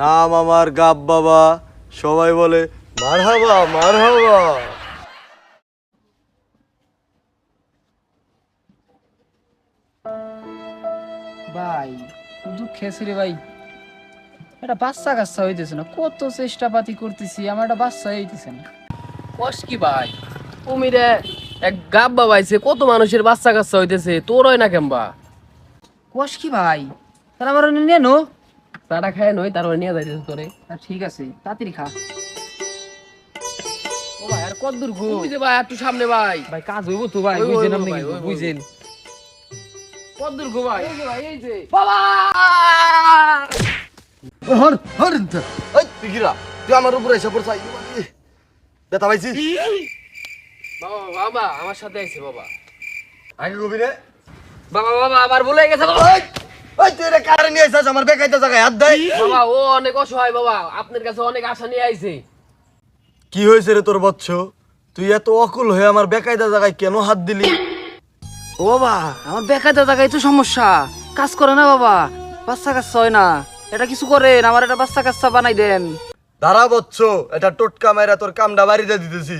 নাম আমার গাব বাবা। সবাই বলে মার হাবা মার হাবা ভাই দুঃখ আছে রে ভাই। এটা বাচ্চা কাচ্চা হইতেছে না কত চেষ্টা পাতি করতেছি আমার একটা বাচ্চা হইতেছে না। কস কি ভাই? কুমিরে এক গাব বাবাইছে কত মানুষের বাচ্চা কাচ্চা হইতেছে তোর হয় না কেমবা। কষ কি ভাই? তাহলে আমার নিয়ে নো। চাটা খায় নই তারপরে নিয়ে যাইতেছে তোরে ঠিক আছে তাড়াতাড়ি খা। ও ভাই আর কত দূর ঘু ওই যে ভাই একটু সামনে ভাই। ভাই কাজ হইব তো ভাই বুঝছেন আপনি বুঝছেন কত দূর গো ভাই? এই যে বাবা! হর হর ওই তুই কিরা তুই আমার উপরে এসে পড়ছাই ব্যথা পাইছি বাবা বাবা আমার সাথে আইছে বাবা। আগে কবি রে। বাবা বাবা আবার বলে গেছে বাবা। ওই তুই রে কারে নিয়ে এসেছ আমার বেকাইতে জায়গায় হাত দেয় বাবা ও অনেক অসহায় বাবা। আপনার কাছে অনেক আশা নিয়ে আইছে। কি হয়েছে রে তোর বচ্চ তুই এত অকুল হয়ে আমার বেকায়দা জায়গায় কেন হাত দিলি? ও বাবা আমার বেকায়দা জায়গায় তো সমস্যা। কাজ করে না বাবা বাচ্চা কাচ্চা হয় না। এটা কিছু করেন আমার একটা বাচ্চা কাচ্চা বানাই দেন। দাঁড়া বচ্চ এটা টোটকা মাইরা তোর কামটা বাড়িতে দিতেছি।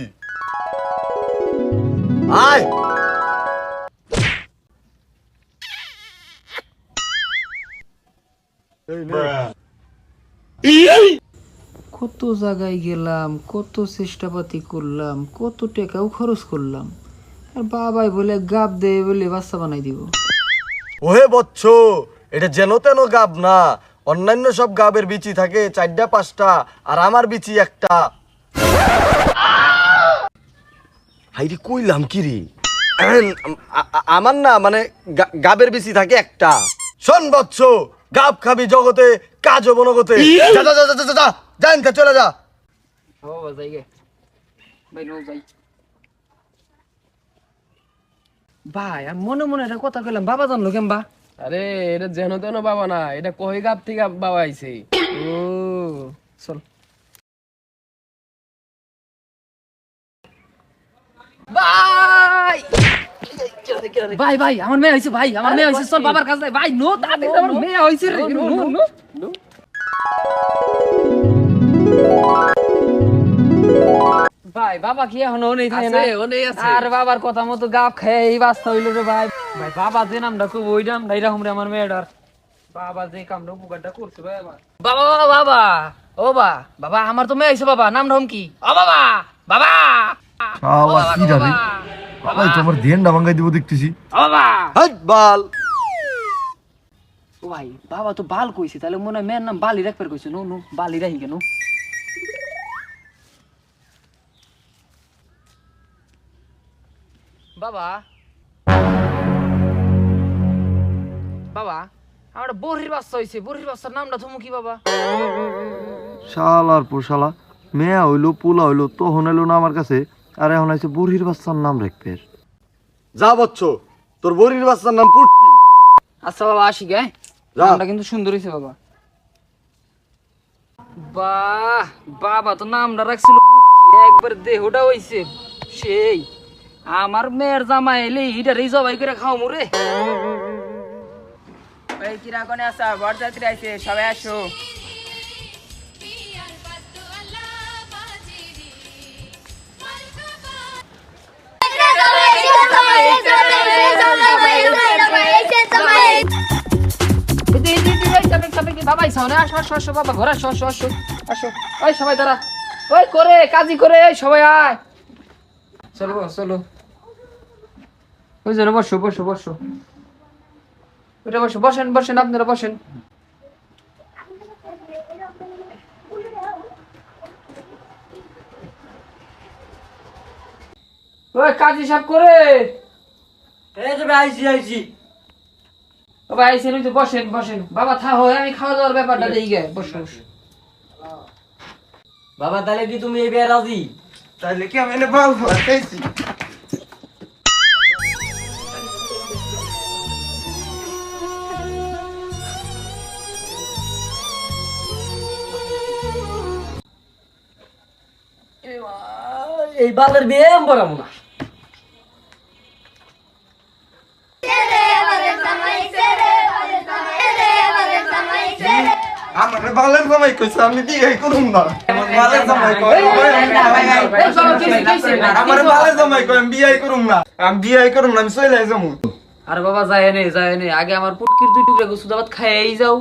আয়! কত জায়গায় গেলাম কত চেষ্টাপাতি করলাম কত টাকাও খরচ করলাম। আর বাবাই বলে গাব দেবে বলে বাচ্চা বানাই দিব। ওহে বচ্চ এটা যেন তেন গাব না। অন্যান্য সব গাবের বিচি থাকে চারটা পাঁচটা আর আমার বিচি একটা। হাইরে কইলাম কি রে? আমার না মানে গাবের বিচি থাকে একটা। শোন বচ্চ গাব খাবি জগতে কাজ হব নগতে যা যা যা যা, যা যা যা জান চলে যা। বাবা যাই গে। ভাই নো যাই। ভাই আমি মনে মনে একটা কথা কইলাম বাবা জানলো কেমবা আরে এটা যেন তেন বাবা না এটা কই গাব থেকে বাবা আইছে? ও চল। ভাই ভাই ভাই আমার মেয়ে হয়েছে ভাই আমার মেয়ে হয়েছে চল বাবার কাছে ভাই নো তাড়াতাড়ি আমার মেয়ে হয়েছে রে নো নো নো ভাই বাবা কি এখনও নেই থাকে না ওনেই আছে। আর বাবার কথা মতো গাপ খেয়ে এই বাস্তা হইল রে ভাই। ভাই বাবা যে নামটা খুব ওই নাম নাই রকম রে আমার মেয়েটার। বাবা যে কামটা উপকারটা করছে ভাই আমার। বাবা বাবা বাবা ও বা বাবা আমার তো মেয়ে হয়েছে বাবা নাম রকম কি? ও বাবা বাবা। বাবা, কি বাবা, বাবা তোমার ধ্যানটা ভাঙ্গাই দিব দেখতেছি। হাট বাল। ও ভাই বাবা তো বাল কইছে তাহলে মনে হয় মেয়ের নাম বালি রাখবার কইছে। নো নো বালি রাখি কেন? বাবা। বাবা আমার বড়ির বাচ্চা হয়েছে বড়ির বাচ্চার নামটা তুমি কি বাবা? শালার পোশালা মেয়া হইল পোলা হইল তখন এলো না আমার কাছে। আর এখন আছে বুড়ির বাচ্চার নাম রাখবে। যা বচ্চ তোর বুড়ির বাচ্চার নাম পুটকি। আচ্ছা বাবা আসি গে। যা। নামটা কিন্তু সুন্দর হয়েছে বাবা। বাহ বাবা তো নামটা রাখছিল পুটকি, একবার দেহটা হইছে। সেই আমার মেয়ের জামা এলে হিটার এই জবাই করে খাও মুরে এই কিরা কোনে আসা বরযাত্রী আইছে সবাই আসো। বাবা আইসা না? আসো আসো আসো বাবা ঘর আসো আসো আসো। আসো। ওই সবাই দাঁড়া। ওই করে কাজী করে এই সবাই আয়। চলো চলো। ওই জন্য বসো বসো বসো। ওটা বসো বসেন বসেন আপনারা বসেন। ওই কাজী সাহেব করে। বাবা আইসেন ওই তো বসেন বসেন। বাবা থা হয় আমি খাওয়া দাওয়ার ব্যাপারটা দিয়ে গে বসো বসো। বাবা তাহলে কি তুমি এই বিয়ে রাজি? তাইলে কি আমি এনে বাল খাইছি? এই বালের বিয়ে আমি না বালের জামাই কইছে আমি বিয়ে করুম না। বালের জামাই কয় আমার বালের জামাই কয় আমি বিয়ে করুম না। আমি বিয়ে করুম না আমি চলে যাব আরে বাবা যায় নে যায় নে আগে আমার পুটকির দুই টুকরা গোসু দাবাত খাইয়াই যাও।